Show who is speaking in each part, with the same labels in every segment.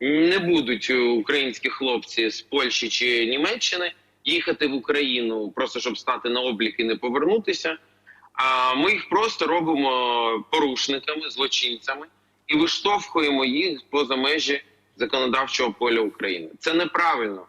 Speaker 1: не будуть українські хлопці з Польщі чи Німеччини їхати в Україну просто щоб стати на облік і не повернутися. А ми їх просто робимо порушниками, злочинцями і виштовхуємо їх поза межі законодавчого поля України. Це неправильно.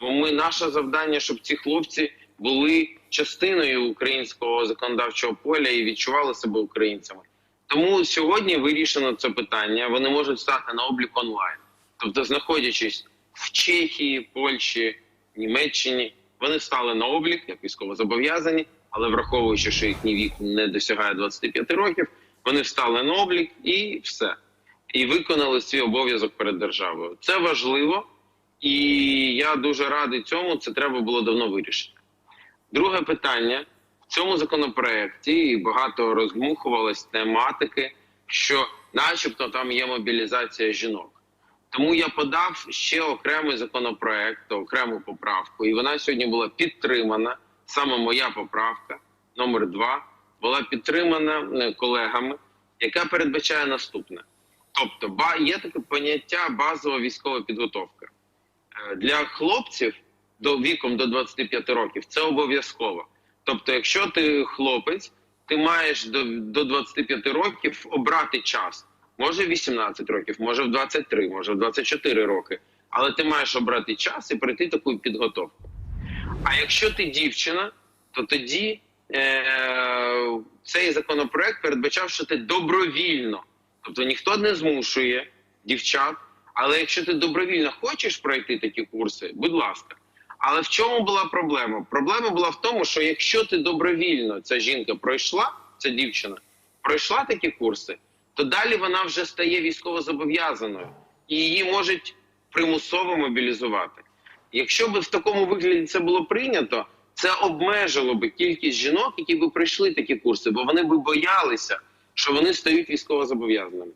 Speaker 1: Бо ми наше завдання, щоб ці хлопці були частиною українського законодавчого поля і відчували себе українцями. Тому сьогодні вирішено це питання. Вони можуть стати на облік онлайн, тобто, знаходячись в Чехії, Польщі, Німеччині, вони стали на облік як військовозобов'язані, але враховуючи, що їхній вік не досягає 25 років, вони встали на облік і все. І виконали свій обов'язок перед державою. Це важливо, і я дуже радий цьому. Це треба було давно вирішити. Друге питання в цьому законопроекті багато розмухувалось тематики, що, начебто, там є мобілізація жінок. Тому я подав ще окремий законопроект, окрему поправку, і вона сьогодні була підтримана. Саме моя поправка номер 2 була підтримана е, колегами, яка передбачає наступне: тобто, є таке поняття базова військова підготовка Е, для хлопців до віком до 25 років. Це обов'язково. Тобто, якщо ти хлопець, ти маєш до, до 25 років обрати час. Може в 18 років, може в 23, може в 24 роки. Але ти маєш обрати час і пройти таку підготовку. А якщо ти дівчина, то тоді е- цей законопроект передбачав, що ти добровільно, тобто ніхто не змушує дівчат. Але якщо ти добровільно хочеш пройти такі курси, будь ласка. Але в чому була проблема? Проблема була в тому, що якщо ти добровільно, ця жінка пройшла, ця дівчина пройшла такі курси, то далі вона вже стає військовозобов'язаною і її можуть примусово мобілізувати. Якщо б в такому вигляді це було прийнято, це обмежило би кількість жінок, які б пройшли такі курси, бо вони б боялися, що вони стають військовозобов'язаними.